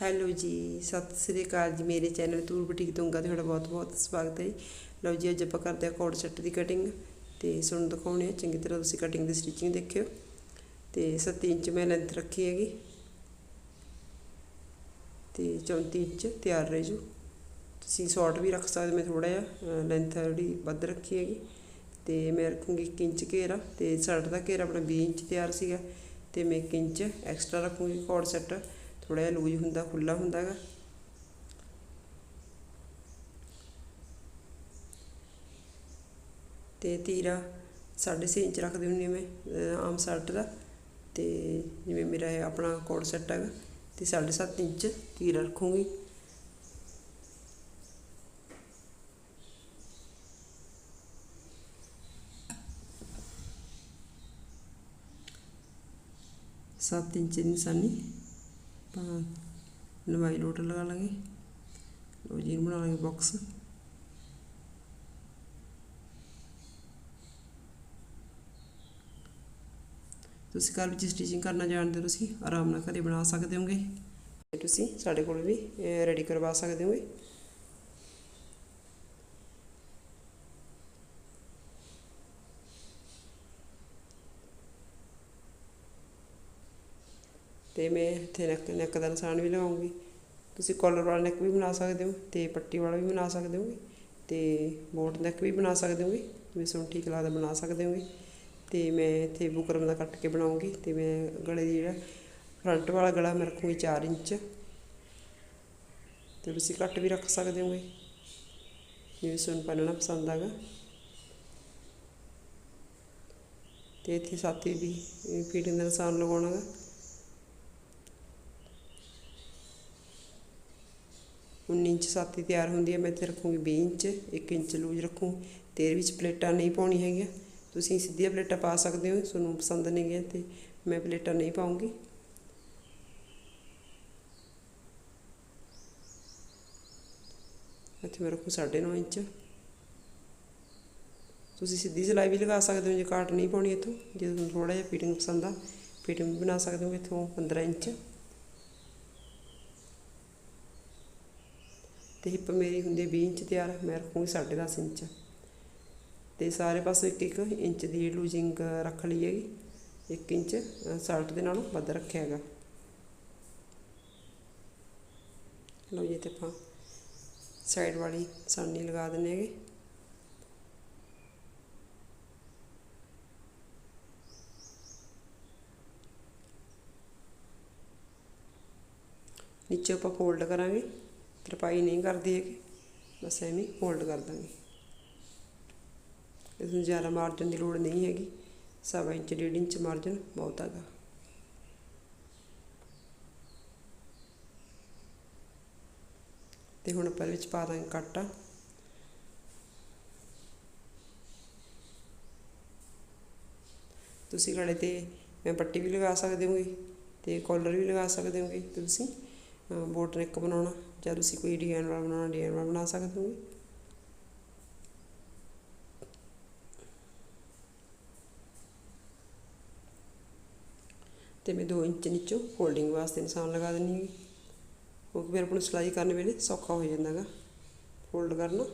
Hello ਜੀ, ਸਤਿ ਸ੍ਰੀ ਅਕਾਲ ਜੀ ਮੇਰੇ ਚੈਨਲ ਤੂਰ ਬੁਟੀਕ ਤੁੰਗਾ ਤੁਹਾਡਾ ਬਹੁਤ ਬਹੁਤ ਸਵਾਗਤ ਹੈ ਜੀ। ਲਓ ਜੀ, ਅੱਜ ਆਪਾਂ ਕਰਦੇ ਹਾਂ ਕੋਟ ਸੈੱਟ ਦੀ ਕਟਿੰਗ ਤੇ ਤੁਹਾਨੂੰ ਦਿਖਾਉਣੇ ਆ ਚੰਗੀ ਤਰ੍ਹਾਂ ਤੁਸੀਂ ਕਟਿੰਗ ਦੀ ਸਟਿਚਿੰਗ ਦੇਖਿਓ। ਤੇ 7 ਇੰਚ ਮੈਂ ਲੈਂਥ ਰੱਖੀ ਹੈਗੀ। ਤੇ 34 ਇੰਚ ਤਿਆਰ ਰਹਿ ਜੂ। ਤੁਸੀਂ ਸ਼ਾਰਟ ਵੀ ਰੱਖ ਸਕਦੇ ਮੈਂ ਥੋੜਾ ਜਿਹਾ ਲੈਂਥ ਜਿਹੜੀ ਵੱਧ ਰੱਖੀ ਹੈਗੀ। ਤੇ ਮੈਂ ਰੱਖੂੰਗੀ 1 ਇੰਚ ਘੇਰਾ ਤੇ ਸ਼ਰਟ ਦਾ ਘੇਰਾ ਆਪਣਾ 20 ਇੰਚ ਤਿਆਰ ਸੀਗਾ। ਤੇ ਮੈਂ 1 ਇੰਚ ਐਕਸਟਰਾ ਰੱਖੂੰਗੀ ਕੋਟ ਸੈੱਟ ਥੋੜਾ ਜਿਹਾ ਲੂਜ਼ ਹੁੰਦਾ ਖੁੱਲਾ ਹੁੰਦਾ ਹੈਗਾ ਤੇ ਤੀਰਾ 6.5 ਇੰਚ ਰੱਖਦੀ ਹੁੰਦੀ ਮੈਂ ਆਮ ਸ਼ਰਟ ਦਾ। ਤੇ ਜਿਵੇਂ ਮੇਰਾ ਇਹ ਆਪਣਾ ਕੋਡ ਸੈੱਟ ਹੈਗਾ, ਤੇ 7.5 ਇੰਚ ਤੀਰਾ ਰੱਖੂੰਗੀ। ਸੱਤ ਇੰਚ ਦੀ ਨਿਸ਼ਾਨੀ। ਆਪਾਂ ਲੰਬਾਈ ਲੋਟ ਲਗਾ ਲਾਂਗੇ। ਲੋ ਜੀ ਬਣਾ ਲਾਂਗੇ ਬਾਕਸ ਤੁਸੀਂ ਘਰ ਵਿੱਚ ਸਟਿਚਿੰਗ ਕਰਨਾ ਜਾਣਦੇ ਹੋ, ਤੁਸੀਂ ਆਰਾਮ ਨਾਲ ਘਰੇ ਬਣਾ ਸਕਦੇ ਹੋਗੇ। ਤੁਸੀਂ ਸਾਡੇ ਕੋਲ ਵੀ ਰੈਡੀ ਕਰਵਾ ਸਕਦੇ ਹੋਗੇ। ਤੇ ਮੈਂ ਇੱਥੇ ਨੈਕ ਨੈਕ ਦਾ ਨਿਸ਼ਾਨ ਵੀ ਲਗਾਉਂਗੀ ਤੁਸੀਂ ਕਾਲਰ ਵਾਲਾ ਨੈਕ ਵੀ ਬਣਾ ਸਕਦੇ ਹੋ ਤੇ ਪੱਟੀ ਵਾਲਾ ਵੀ ਬਣਾ ਸਕਦੇ ਹੋਗੇ ਤੇ ਬੋਟ ਨੈਕ ਵੀ ਬਣਾ ਸਕਦੇ ਹੋਗੇ, ਜਿਵੇਂ ਤੁਹਾਨੂੰ ਠੀਕ ਲੱਗਦਾ ਬਣਾ ਸਕਦੇ ਹੋਗੇ। ਤੇ ਮੈਂ ਇੱਥੇ ਬੁਕਰਮ ਦਾ ਕੱਟ ਕੇ ਬਣਾਉਂਗੀ ਤੇ ਮੈਂ ਗਲੇ ਦੀ ਜਿਹੜਾ ਫਰੰਟ ਵਾਲਾ ਗਲਾ ਮੈਂ ਰੱਖੂੰਗੀ 4 ਇੰਚ। ਤੇ ਤੁਸੀਂ ਕੱਟ ਵੀ ਰੱਖ ਸਕਦੇ ਹੋਗੇ, ਜਿਵੇਂ ਸੁਣ ਪਾਲਣਾ ਪਸੰਦ ਆਗਾ। ਤੇ ਇੱਥੇ ਸਾਥੀ ਦੀ ਫੀਟਿੰਗ ਦਾ ਨਿਸ਼ਾਨ ਲਗਾਉਣਾਗਾ ਉੱਨੀ ਇੰਚ ਸਾਥੀ ਤਿਆਰ ਹੁੰਦੀ ਹੈ, ਮੈਂ ਇੱਥੇ ਰੱਖੂੰਗੀ 20 ਇੰਚ 1 ਇੰਚ ਲੂਜ ਰੱਖੂੰ, ਤੇ ਇਹਦੇ ਵਿੱਚ ਪਲੇਟਾਂ ਨਹੀਂ ਪਾਉਣੀ ਹੈਗੀਆਂ। ਤੁਸੀਂ ਸਿੱਧੀਆਂ ਪਲੇਟਾਂ ਪਾ ਸਕਦੇ ਹੋ ਤੁਹਾਨੂੰ ਪਸੰਦ ਨਹੀਂ ਗਿਆ ਤੇ ਮੈਂ ਪਲੇਟਾਂ ਨਹੀਂ ਪਾਉਂਗੀ। ਇੱਥੇ ਮੈਂ ਰੱਖੂ 9.5 ਇੰਚ। ਤੁਸੀਂ ਸਿੱਧੀ ਸਿਲਾਈ ਵੀ ਲਗਾ ਸਕਦੇ ਹੋ, ਜੇ ਕਾਟ ਨਹੀਂ ਪਾਉਣੀ ਇੱਥੋਂ, ਜੇ ਤੁਹਾਨੂੰ ਥੋੜਾ ਜਿਹਾ ਫਿਟਿੰਗ ਪਸੰਦ ਆ ਫਿਟਿੰਗ ਵੀ ਬਣਾ ਸਕਦੇ ਹੋ ਇੱਥੋਂ 15 ਇੰਚ। ਤੇ ਹਿੱਪ ਮੇਰੀ ਹੁੰਦੀ 20 ਇੰਚ ਤਿਆਰ ਮੈਂ ਰੱਖੂੰਗੀ 10.5 ਇੰਚ। ਤੇ ਸਾਰੇ ਪਾਸੇ ਇੱਕ ਇੱਕ ਇੰਚ ਦੀ ਲੂਜ਼ਿੰਗ ਰੱਖ ਲਈ ਹੈਗੀ। 1 ਇੰਚ ਸਾਲਟ ਦੇ ਨਾਲੋਂ ਵੱਧ ਰੱਖਿਆ ਹੈਗਾ। ਲਓ ਜੀ ਤੇ ਆਪਾਂ ਸਾਈਡ ਵਾਲੀ ਸਾਨੀ ਲਗਾ ਦਿੰਨੇ ਹੈਗੇ। ਨੀਚੇ ਆਪਾਂ ਫੋਲਡ ਕਰਾਂਗੇ। ਤਰਪਾਈ ਨਹੀਂ ਕਰਦੇ ਹੈਗੇ। ਬਸ ਐਵੇਂ ਫੋਲਡ ਕਰ ਦਾਂਗੇ ਇਸ ਨੂੰ ਜ਼ਿਆਦਾ ਮਾਰਜਨ ਦੀ ਲੋੜ ਨਹੀਂ ਹੈਗੀ। ਸਵਾ ਇੰਚ, ਡੇਢ ਇੰਚ ਮਾਰਜਨ ਬਹੁਤ ਹੈਗਾ। ਤੇ ਹੁਣ ਆਪਾਂ ਵਿੱਚ ਪਾ ਦਾਂਗੇ ਕੱਟ। ਤੁਸੀਂ ਗਲੇ ਤੇ, ਮੈਂ ਪੱਟੀ ਵੀ ਲਗਾ ਸਕਦੇ ਹੋਗੇ ਤੇ ਕਾਲਰ ਵੀ ਲਗਾ ਸਕਦੇ ਹੋਗੇ ਤੁਸੀਂ ਬੋਟ ਨੈਕ ਬਣਾਉਣਾ। ਜਾਂ ਤੁਸੀਂ ਕੋਈ ਡਿਜ਼ਾਈਨ ਵਾਲਾ ਬਣਾਉਣਾ ਡਿਜ਼ਾਈਨ ਵਾਲਾ ਬਣਾ ਸਕਦੇ ਹੋਗੇ? ਤੇ ਮੈਂ 2 ਇੰਚ ਨੀਚੋਂ ਫੋਲਡਿੰਗ ਵਾਸਤੇ ਨਿਸ਼ਾਨ ਲਗਾ ਦਿੰਨੀ ਹਾਂ। ਕਿਉਂਕਿ ਫਿਰ ਆਪਣੀ ਸਿਲਾਈ ਕਰਨ ਵੇਲੇ ਸੌਖਾ ਹੋ ਜਾਂਦਾਗਾ। ਫੋਲਡ ਕਰਨਾ।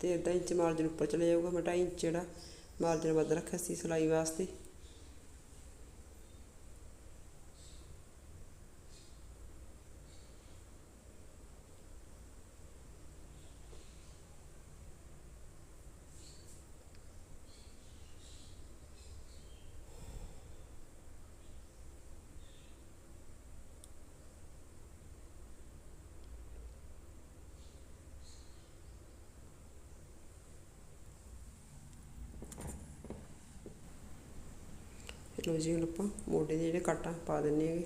ਤੇ ਅੱਧਾ ਇੰਚ ਮਾਰਜਨ ਉੱਪਰ ਚਲੇ ਜਾਊਗਾ। ਮੈਂ 2.5 ਇੰਚ ਜਿਹੜਾ ਮਾਰਜਨ ਵੱਧ ਰੱਖਿਆ ਸੀ ਸਿਲਾਈ ਵਾਸਤੇ। ਲੋ ਜੀ ਹੁਣ ਆਪਾਂ ਮੋਢੇ ਦੇ ਜਿਹੜੇ ਕੱਟ ਪਾ ਦਿੰਨੇ ਹੈਗੇ।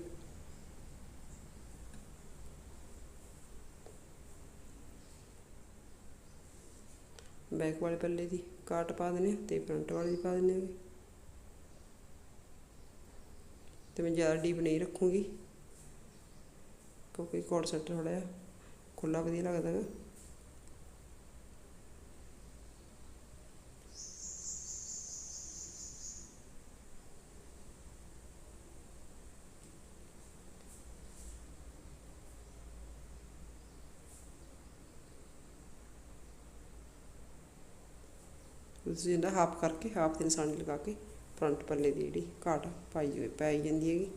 ਬੈਕ ਵਾਲੇ ਪੱਲੇ ਦੀ ਕਾਟ ਪਾ ਦਿੰਨੇ ਤੇ ਫਰੰਟ ਵਾਲੇ ਦੀ ਪਾ ਦਿੰਨੇ ਹੈਗੇ ਤੇ ਮੈਂ ਜ਼ਿਆਦਾ ਡੀਪ ਨਹੀਂ ਰੱਖੂੰਗੀ, ਕਿਉਂਕਿ ਕੋਟ ਸੈੱਟ ਥੋੜਾ ਜਿਹਾ ਖੁੱਲਾ ਵਧੀਆ ਲੱਗਦਾ ਹੈ ਤੁਸੀਂ ਇਹਦਾ ਹਾਫ ਕਰਕੇ, ਹਾਫ ਦੀ ਨਿਸ਼ਾਨੀ ਲਗਾ ਕੇ ਫਰੰਟ ਪੱਲੇ ਦੀ ਜਿਹੜੀ ਘਾਟ ਪਾਈ ਹੋਈ ਪਾਈ ਜਾਂਦੀ ਹੈਗੀ।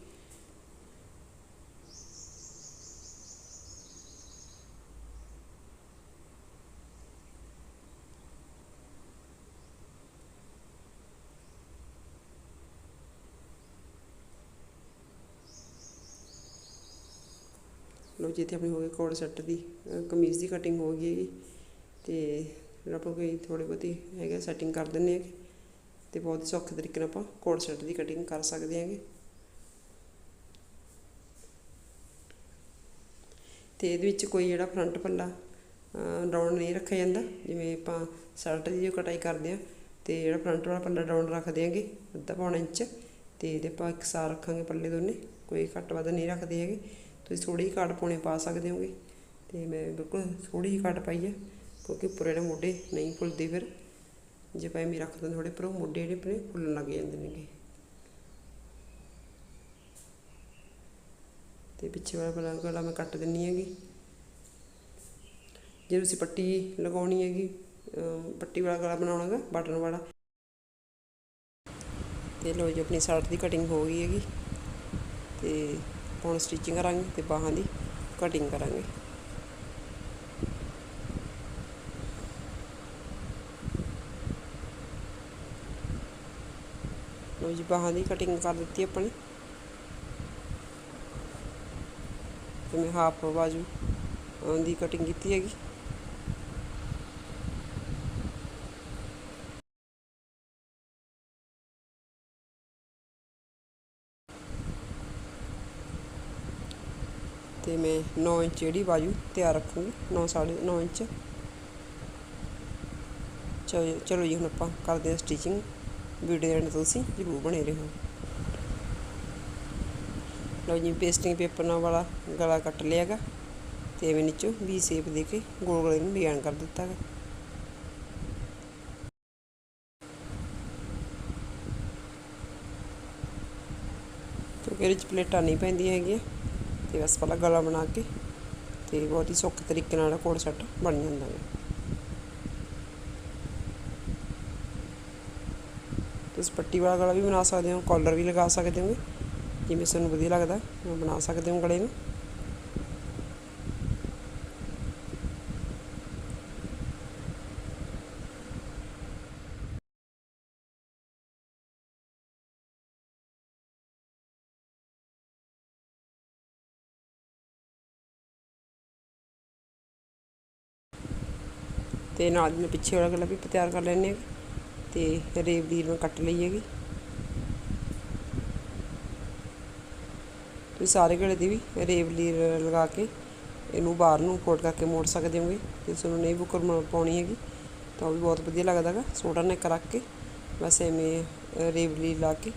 ਲੋ ਜੀ ਆਪਣੀ ਹੋ ਗਈ ਕੋਡ ਸੈੱਟ ਦੀ ਕਮੀਜ਼ ਦੀ ਕਟਿੰਗ ਹੋ ਗਈ ਹੈਗੀ। ਤੇ ਫਿਰ ਆਪਾਂ ਕੋਈ ਥੋੜੀ ਬਹੁਤੀ ਹੈਗਾ ਸੈਟਿੰਗ ਕਰ ਦਿੰਨੇ ਹੈਗੇ। ਤੇ ਬਹੁਤ ਹੀ ਸੌਖੇ ਤਰੀਕੇ ਨਾਲ ਆਪਾਂ ਕੋਡ ਸੈੱਟ ਦੀ ਕਟਿੰਗ ਕਰ ਸਕਦੇ ਹਾਂਗੇ। ਤੇ ਇਹਦੇ ਵਿੱਚ ਕੋਈ ਜਿਹੜਾ ਫਰੰਟ ਪੱਲਾ ਡਾਊਨ ਨਹੀਂ ਰੱਖਿਆ ਜਾਂਦਾ, ਜਿਵੇਂ ਆਪਾਂ ਸ਼ਰਟ ਦੀ ਜੋ ਕਟਾਈ ਕਰਦੇ ਆ, ਤੇ ਜਿਹੜਾ ਫਰੰਟ ਵਾਲਾ ਪੱਲਾ ਡਾਊਨ ਰੱਖਦੇ ਆਂਗੇ ਅੱਧਾ ਪੌਣਾ ਇੰਚ, ਤੇ ਇਹਦੇ ਆਪਾਂ ਇੱਕ ਸਾਰ ਰੱਖਾਂਗੇ ਪੱਲੇ ਦੋਨੇ, ਕੋਈ ਘੱਟ ਵੱਧ ਨਹੀਂ ਰੱਖਦੇ ਹੈਗੇ। ਤੁਸੀਂ ਥੋੜੀ ਜਿਹੀ ਕਾਟ ਪਾਉਣੇ ਪਾ ਸਕਦੇ ਹੋਗੇ। ਤੇ ਮੈਂ ਬਿਲਕੁਲ ਥੋੜੀ ਜਿਹੀ ਕਾਟ ਪਾਈ ਹੈ ਕਿਉਂਕਿ ਉੱਪਰ ਜਿਹੜੇ ਮੋਢੇ ਨਹੀਂ ਫੁੱਲਦੇ ਫਿਰ। ਜੇ ਆਪਾਂ ਐਵੇਂ ਰੱਖ ਦਿੰਦੇ ਥੋੜੇ ਪਰ ਉਹ ਮੋਢੇ ਜਿਹੜੇ ਆਪਣੇ ਫੁੱਲਣ ਲੱਗ ਜਾਂਦੇ ਨੇਗੇ। ਤੇ ਪਿੱਛੇ ਵਾਲਾ ਗਲਾ ਗਲਾ ਮੈਂ ਕੱਟ ਦਿੰਨੀ ਹੈਗੀ। ਜੇ ਤੁਸੀਂ ਪੱਟੀ ਲਗਾਉਣੀ ਹੈਗੀ ਪੱਟੀ ਵਾਲਾ ਗਲਾ ਬਣਾਉਣਾ ਹੈਗਾ, ਬਟਨ ਵਾਲਾ। ਤੇ ਲੋ ਜੀ, ਆਪਣੀ ਸ਼ਰਟ ਦੀ ਕਟਿੰਗ ਹੋ ਗਈ ਹੈਗੀ। ਤੇ ਹੁਣ ਸਟਿਚਿੰਗ ਕਰਾਂਗੇ ਤੇ ਬਾਹਾਂ ਦੀ ਕਟਿੰਗ ਕਰਾਂਗੇ। ਲੋ ਜੀ, ਬਾਹਾਂ ਦੀ ਕਟਿੰਗ ਕਰ ਦਿੱਤੀ ਆਪਾਂ ਨੇ। ਤੇ ਮੈਂ ਹਾਫ ਬਾਜੂ ਦੀ ਕਟਿੰਗ ਕੀਤੀ ਹੈਗੀ। ਤੇ ਮੈਂ 9 ਇੰਚ ਜਿਹੜੀ ਬਾਜੂ ਤਿਆਰ ਰੱਖੂੰਗੀ 9 ਸਾਢੇ 9 ਇੰਚ। ਚਲੋ ਚਲੋ ਜੀ, ਹੁਣ ਆਪਾਂ ਕਰਦੇ ਹਾਂ ਸਟਿਚਿੰਗ ਵੀਡੀਓ ਐਂਡ ਤੁਸੀਂ ਜ਼ਰੂਰ ਬਣੇ ਰਹੋ। ਲਓ ਜੀ ਪੇਸਟਿੰਗ ਪੇਪਰ ਨਾਲ ਵਾਲਾ ਗਲਾ ਕੱਟ ਲਿਆ ਹੈਗਾ ਤੇ ਐਵੇਂ ਨੀਚੋਂ ਵੀ ਸ਼ੇਪ ਦੇ ਕੇ ਗੋਲ ਗਲੇ ਨੂੰ ਡਿਜ਼ਾਈਨ ਕਰ ਦਿੱਤਾ ਹੈਗਾ। ਕਿਉਂਕਿ ਇਹਦੇ 'ਚ ਪਲੇਟਾਂ ਨਹੀਂ ਪੈਂਦੀਆਂ ਹੈਗੀਆਂ ਤੇ ਬਸ ਪਹਿਲਾਂ ਗਲਾ ਬਣਾ ਕੇ ਤੇ ਬਹੁਤ ਹੀ ਸੌਖੇ ਤਰੀਕੇ ਨਾਲ ਕੋਡ ਸੈੱਟ ਬਣ ਜਾਂਦਾ ਹੈ ਤੁਸੀਂ ਪੱਟੀ ਵਾਲਾ ਗਲਾ ਵੀ ਬਣਾ ਸਕਦੇ ਹੋ ਕਾਲਰ ਵੀ ਲਗਾ ਸਕਦੇ ਹੋ। ਜਿਵੇਂ ਤੁਹਾਨੂੰ ਵਧੀਆ ਲੱਗਦਾ, ਉਹ ਬਣਾ ਸਕਦੇ ਹੋ ਗਲੇ ਨੂੰ। ਤੇ ਨਾਲ ਮੈਂ ਪਿੱਛੇ ਵਾਲਾ ਗਲਾ ਵੀ ਤਿਆਰ ਕਰ ਲੈਣੇ ਤੇ ਰੇਬ ਲੀਰ ਮੈਂ ਕੱਟ ਲਈ ਹੈਗੀ। ਤੁਸੀਂ ਸਾਰੇ ਗਲੇ ਦੀ ਵੀ ਰੇਬ ਲੀਰ ਲਗਾ ਕੇ ਇਹਨੂੰ ਬਾਹਰ ਨੂੰ ਕੋਟ ਕਰਕੇ ਮੋੜ ਸਕਦੇ ਹੋਗੇ। ਜੇ ਤੁਹਾਨੂੰ ਨਹੀਂ ਬੁਕਰ ਪਾਉਣੀ ਹੈਗੀ, ਤਾਂ ਉਹ ਵੀ ਬਹੁਤ ਵਧੀਆ ਲੱਗਦਾ ਹੈਗਾ। ਛੋਟਾ ਨੈਕ ਰੱਖ ਕੇ ਬਸ ਐਵੇਂ ਰੇਬ ਲੀਰ ਲਾ ਕੇ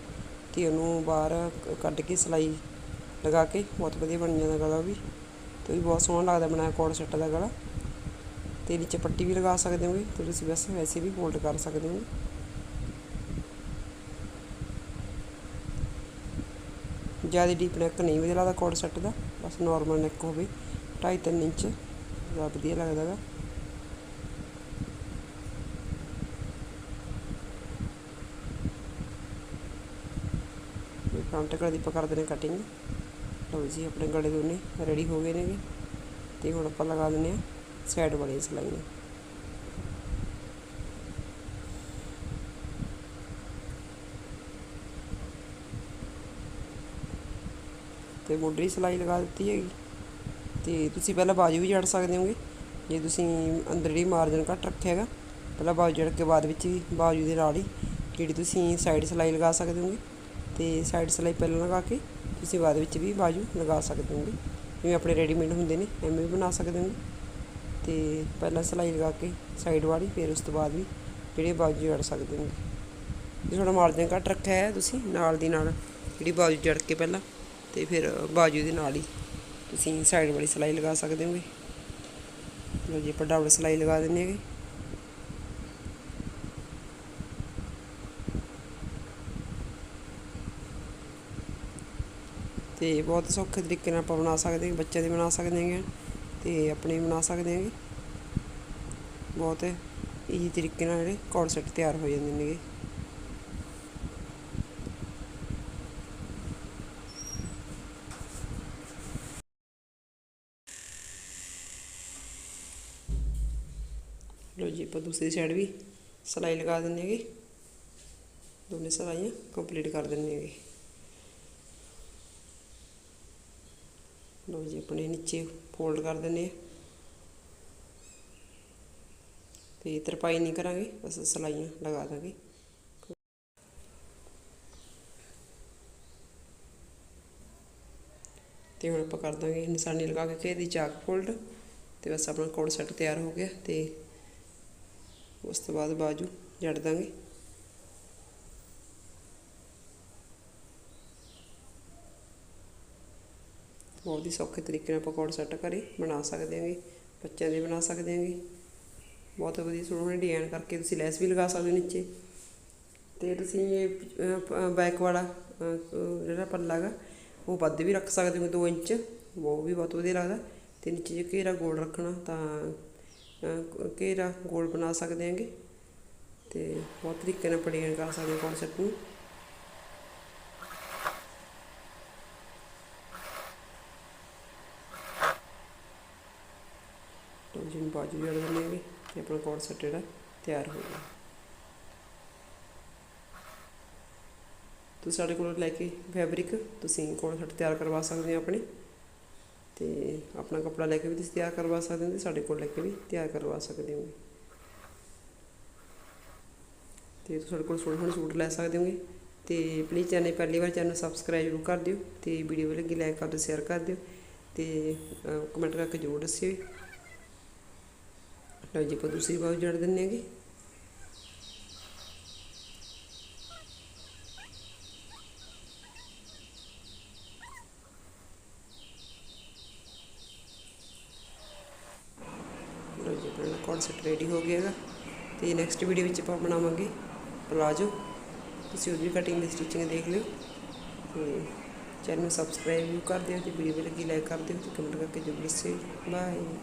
ਤੇ ਉਹਨੂੰ ਬਾਹਰ ਕੱਢ ਕੇ ਸਲਾਈ ਲਗਾ ਕੇ ਬਹੁਤ ਵਧੀਆ ਬਣ ਜਾਂਦਾ ਗਲਾ ਵੀ। ਤੇ ਵੀ ਬਹੁਤ ਸੋਹਣਾ ਲੱਗਦਾ ਬਣਾਇਆ ਕੋਡ ਸੈੱਟ ਦਾ ਗਲਾ। ਤੇ ਨੀਚੇ ਪੱਟੀ ਵੀ ਲਗਾ ਸਕਦੇ ਹੋਗੇ, ਤੇ ਤੁਸੀਂ ਬਸ ਵੈਸੇ ਵੀ ਫੋਲਡ ਕਰ ਸਕਦੇ ਹੋ। ਜ਼ਿਆਦਾ ਡੀਪ ਨੈਕ ਨਹੀਂ ਵਧੀਆ ਲੱਗਦਾ ਕੋਡ ਸੈੱਟ ਦਾ, ਬਸ ਨਾਰਮਲ ਨੈਕ ਹੋਵੇ 2.5 ਇੰਚ ਦਾ ਵਧੀਆ ਲੱਗਦਾ ਹੈਗਾ ਫਰੰਟ ਗਲੇ ਦੀ ਆਪਾਂ ਕਰਦੇ ਨੇ ਕਟਿੰਗ ਲਓ ਜੀ, ਆਪਣੇ ਗਲੇ ਦੋਨੇ ਰੈਡੀ ਹੋ ਗਏ ਨੇਗੇ, ਤੇ ਹੁਣ ਆਪਾਂ ਲਗਾ ਦਿੰਨੇ ਆ ਸਾਈਡ ਵਾਲੀਆਂ ਸਲਾਈਆਂ ਤੇ ਮੁੱਢਲੀ ਸਲਾਈ ਲਗਾ ਦਿੱਤੀ ਹੈਗੀ ਤੇ ਤੁਸੀਂ ਪਹਿਲਾਂ ਬਾਜੂ ਵੀ ਜੜ ਸਕਦੇ ਹੋਗੇ ਜੇ ਤੁਸੀਂ ਅੰਦਰ ਜਿਹੜੀ ਮਾਰਜਨ ਘੱਟ ਰੱਖਿਆ ਹੈਗਾ ਪਹਿਲਾਂ ਬਾਜੂ ਜੜ ਕੇ ਬਾਅਦ ਵਿੱਚ ਵੀ ਬਾਜੂ ਦੇ ਨਾਲ ਹੀ ਜਿਹੜੀ ਤੁਸੀਂ ਸਾਈਡ ਸਲਾਈ ਲਗਾ ਸਕਦੇ ਹੋਗੇ ਤੇ ਸਾਈਡ ਸਲਾਈ ਪਹਿਲਾਂ ਲਗਾ ਕੇ ਤੁਸੀਂ ਬਾਅਦ ਵਿੱਚ ਵੀ ਬਾਜੂ ਲਗਾ ਸਕਦੇ ਹੋਗੇ ਜਿਵੇਂ ਆਪਣੇ ਰੈਡੀਮੇਡ ਹੁੰਦੇ ਨੇ ਐਵੇਂ ਵੀ ਬਣਾ ਸਕਦੇ ਹੋਗੇ ਤੇ ਪਹਿਲਾਂ ਸਲਾਈ ਲਗਾ ਕੇ ਸਾਈਡ ਵਾਲੀ, ਫਿਰ ਉਸ ਤੋਂ ਬਾਅਦ ਵੀ ਜਿਹੜੇ ਬਾਜੂ ਜੜ ਸਕਦੇ ਹੋ ਜੇ ਤੁਹਾਡਾ ਮਾਰਜਨ ਘੱਟ ਰੱਖਿਆ ਹੈ ਤੁਸੀਂ, ਨਾਲ ਦੀ ਨਾਲ ਜਿਹੜੀ ਬਾਜੂ ਜੜ ਕੇ ਪਹਿਲਾਂ ਤੇ ਫਿਰ ਬਾਜੂ ਦੇ ਨਾਲ ਹੀ ਤੁਸੀਂ ਸਾਈਡ ਵਾਲੀ ਸਲਾਈ ਲਗਾ ਸਕਦੇ ਹੋਗੇ। ਲੋ ਜੀ, ਆਪਾਂ ਡਬਲ ਸਲਾਈ ਲਗਾ ਦਿੰਨੇ ਹੈਗੇ। ਤੇ ਬਹੁਤ ਸੌਖੇ ਤਰੀਕੇ ਨਾਲ ਆਪਾਂ ਬਣਾ ਸਕਦੇ ਹਾਂ ਬੱਚਿਆਂ ਦੇ ਬਣਾ ਸਕਦੇ ਹਾਂ ਤੇ ਆਪਣੇ ਬਣਾ ਸਕਦੇ ਹਾਂ ਬਹੁਤ ਇਹ ਤਰੀਕੇ ਨਾਲ ਜਿਹੜੇ ਕੋਡ ਸੈੱਟ ਤਿਆਰ ਹੋ ਜਾਂਦੇ ਨੇਗੇ। ਲੋ ਜੀ, ਆਪਾਂ ਦੂਸਰੀ ਸਾਈਡ ਵੀ ਸਲਾਈ ਲਗਾ ਦਿੰਦੇ ਹੈਗੇ। ਦੋਨੇ ਸਲਾਈਆਂ ਕੰਪਲੀਟ ਕਰ ਦਿੰਦੇ ਹੈਗੇ। ਲੋ ਜੀ, ਆਪਣੇ ਨੀਚੇ ਫੋਲਡ ਕਰ ਦਿੰਦੇ ਆ। ਤੇ ਤਰਪਾਈ ਨਹੀਂ ਕਰਾਂਗੇ, ਬਸ ਸਲਾਈਆਂ ਲਗਾ ਦਾਂਗੇ। ਤੇ ਹੁਣ ਆਪਾਂ ਕਰ ਦਾਂਗੇ ਨਿਸ਼ਾਨੀ ਲਗਾ ਕੇ ਘੇਰ ਦੀ ਚਾਕ ਫੋਲਡ ਤੇ ਬਸ ਆਪਣਾ ਕੋਡ ਸੈੱਟ ਤਿਆਰ ਹੋ ਗਿਆ ਤੇ ਉਸ ਤੋਂ ਬਾਅਦ ਬਾਜੂ ਜੜ ਦਾਂਗੇ। ਬਹੁਤ ਹੀ ਸੌਖੇ ਤਰੀਕੇ ਨਾਲ ਪਕੌੜੇ ਸੈੱਟ ਕਰੇ ਬਣਾ ਸਕਦੇ ਹਾਂਗੇ, ਬੱਚਿਆਂ ਦੇ ਬਣਾ ਸਕਦੇ ਹਾਂਗੇ। ਬਹੁਤ ਵਧੀਆ ਸੋਹਣੇ ਡਿਜ਼ਾਈਨ ਕਰਕੇ ਤੁਸੀਂ ਲੈਸ ਵੀ ਲਗਾ ਸਕਦੇ ਹੋ ਨੀਚੇ। ਤੇ ਤੁਸੀਂ ਇਹ ਬੈਕ ਵਾਲਾ ਜਿਹੜਾ ਪੱਲਾ ਗਾ, ਉਹ ਵੱਧ ਵੀ ਰੱਖ ਸਕਦੇ ਹੋ 2 ਇੰਚ। ਉਹ ਵੀ ਬਹੁਤ ਵਧੀਆ ਲੱਗਦਾ। ਤੇ ਨੀਚੇ ਜੇ ਘੇਰਾ ਗੋਲ ਰੱਖਣਾ ਤਾਂ ਘੇਰਾ ਗੋਲ ਬਣਾ ਸਕਦੇ ਹਾਂਗੇ। ਤੇ ਬਹੁਤ ਤਰੀਕੇ ਨਾਲ ਡਿਜ਼ਾਈਨ ਕਰ ਸਕਦੇ ਹੋ ਕਨਸੈਪਟ ਨੂੰ। ਬਾਜੂ ਜੜ ਦਿੰਦੇ ਹੈਗੇ ਤੇ ਆਪਣਾ ਕੋਡ ਸੈੱਟ ਜਿਹੜਾ ਤਿਆਰ ਹੋ ਗਿਆ। ਤੁਸੀਂ ਸਾਡੇ ਕੋਲ ਲੈ ਕੇ ਫੈਬਰਿਕ ਤੁਸੀਂ ਕੋਡ ਸੈੱਟ ਤਿਆਰ ਕਰਵਾ ਸਕਦੇ ਹੋ ਆਪਣੇ? ਤੇ ਆਪਣਾ ਕੱਪੜਾ ਲੈ ਕੇ ਵੀ ਤੁਸੀਂ ਤਿਆਰ ਕਰਵਾ ਸਕਦੇ ਹੋ ਤੇ ਸਾਡੇ ਕੋਲ ਲੈ ਕੇ ਵੀ ਤਿਆਰ ਕਰਵਾ ਸਕਦੇ ਹੋ। ਤੇ ਤੁਸੀਂ ਸਾਡੇ ਕੋਲ ਸੋਹਣੇ ਸੋਹਣੇ ਸੂਟ ਲੈ ਸਕਦੇ ਹੋਗੇ ਤੇ ਪਲੀਜ਼ ਚੈਨਲ ਪਹਿਲੀ ਵਾਰ ਚੈਨਲ ਸਬਸਕ੍ਰਾਈਬ ਜ਼ਰੂਰ ਕਰ ਦਿਓ ਤੇ ਵੀਡੀਓ ਲੱਗੀ ਲਾਈਕ ਕਰ ਦਿਓ ਸ਼ੇਅਰ ਕਰ ਦਿਓ ਤੇ ਕਮੈਂਟ ਕਰਕੇ ਜ਼ਰੂਰ ਦੱਸਿਓ ਲਓ ਜੀ, ਆਪਾਂ ਦੂਸਰੀ ਬਾਜੂ ਜੜ ਦਿੰਨੇ ਹੈਗੇ। ਲਓ ਜੀ, ਆਪਣਾ ਕਨਸੈਪਟ ਰੈਡੀ ਹੋ ਗਿਆ ਹੈਗਾ। ਤੇ ਨੈਕਸਟ ਵੀਡੀਓ ਵਿੱਚ ਆਪਾਂ ਬਣਾਵਾਂਗੇ ਪਲਾਜੋ। ਤੁਸੀਂ ਉਹਦੀ ਕਟਿੰਗ ਦੀ ਸਟਿਚਿੰਗ ਦੇਖ ਲਿਓ। ਤੇ ਚੈਨਲ ਨੂੰ ਸਬਸਕ੍ਰਾਈਬ ਵੀ ਕਰ ਦਿਓ ਤੇ ਵੀਡੀਓ ਵੀ ਲੱਗੀ ਲਾਈਕ ਕਰ ਦਿਓ ਤੇ ਕਮੈਂਟ ਕਰਕੇ ਜ਼ਰੂਰ ਦੱਸਿਓ। ਬਾਏ